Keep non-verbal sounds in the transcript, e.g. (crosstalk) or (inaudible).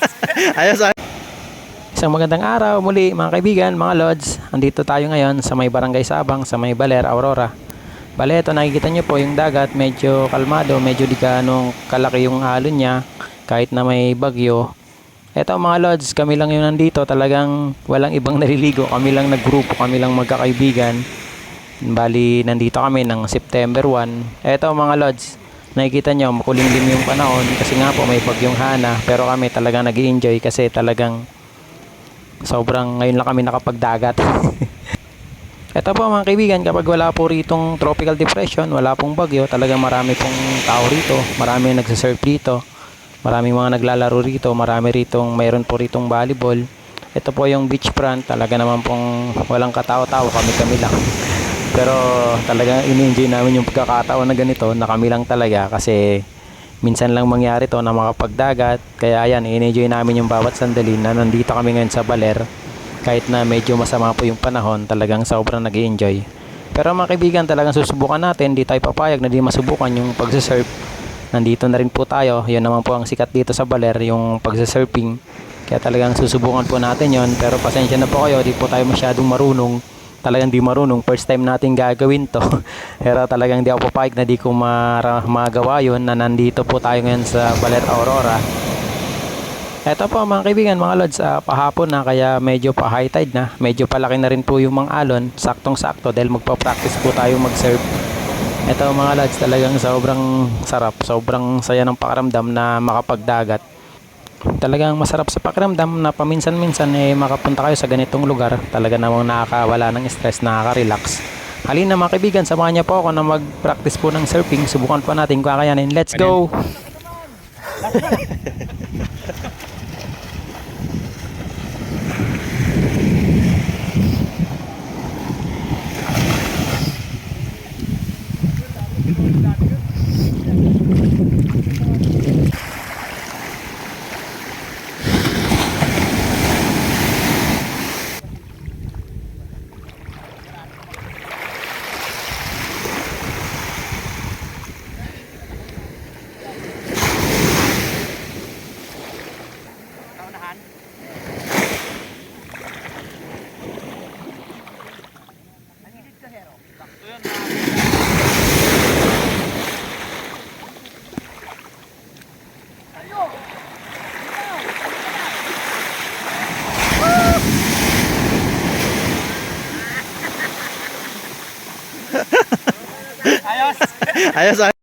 (laughs) Ayos, ayos. Isang magandang araw muli mga kaibigan, mga lods. Andito tayo ngayon sa may barangay Sabang, sa may Baler, Aurora. Bale, ito nakikita nyo po yung dagat, medyo kalmado, medyo di ganong kalaki yung alon niya, kahit na may bagyo. Ito mga lods, kami lang yung nandito, talagang walang ibang (laughs) naliligo. Kami lang naggrupo, kami lang magkakaibigan. Bali, nandito kami ng September 1. Ito mga lods, nakikita nyo, makulimlim yung panahon kasi nga po may bagyong hana. Pero kami talagang nag enjoy kasi talagang sobrang ngayon lang kami nakapagdagat. (laughs) Ito po mga kaibigan, kapag wala po ritong tropical depression, wala pong bagyo, talagang marami pong tao rito, marami nagsisurf dito, marami mga naglalaro rito, marami ritong, mayroon po ritong volleyball. Ito po yung beach front, talaga naman pong walang katao-tao, kami-kami lang. Pero talagang ini-enjoy namin yung pagkakataon na ganito, na kami lang talaga kasi minsan lang mangyari to na makapagdagat. Kaya ayan, in-enjoy namin yung bawat sandali na nandito kami ngayon sa Baler. Kahit na medyo masama po yung panahon, talagang sobrang nag enjoy Pero mga kaibigan, talagang susubukan natin, di tayo papayag na di masubukan yung pagsasurf. Nandito na rin po tayo, yun naman po ang sikat dito sa Baler, yung pagsasurfing. Kaya talagang susubukan po natin yon pero pasensya na po kayo, di po tayo masyadong marunong talagang di marunong. First time natin gagawin to. (laughs) Pero talagang di ako papayag na di ko mara- magawa yun na nandito po tayo ngayon sa Baler Aurora. Ito po mga kaibigan, mga lods, ah, pahapon na kaya medyo pa high tide na. Medyo palaki na rin po yung mga alon, saktong sakto dahil magpa-practice po tayo mag-surf. Ito mga lods, talagang sobrang sarap, sobrang saya ng pakaramdam na makapagdagat. Talagang masarap sa pakiramdam na paminsan-minsan eh makapunta kayo sa ganitong lugar. Talaga namang nakakawala ng stress, nakaka-relax. Halina mga kaibigan, samahan niyo po ako na mag-practice po ng surfing. Subukan po natin kung kakayanin. Let's go! (laughs) Ayos, ayos.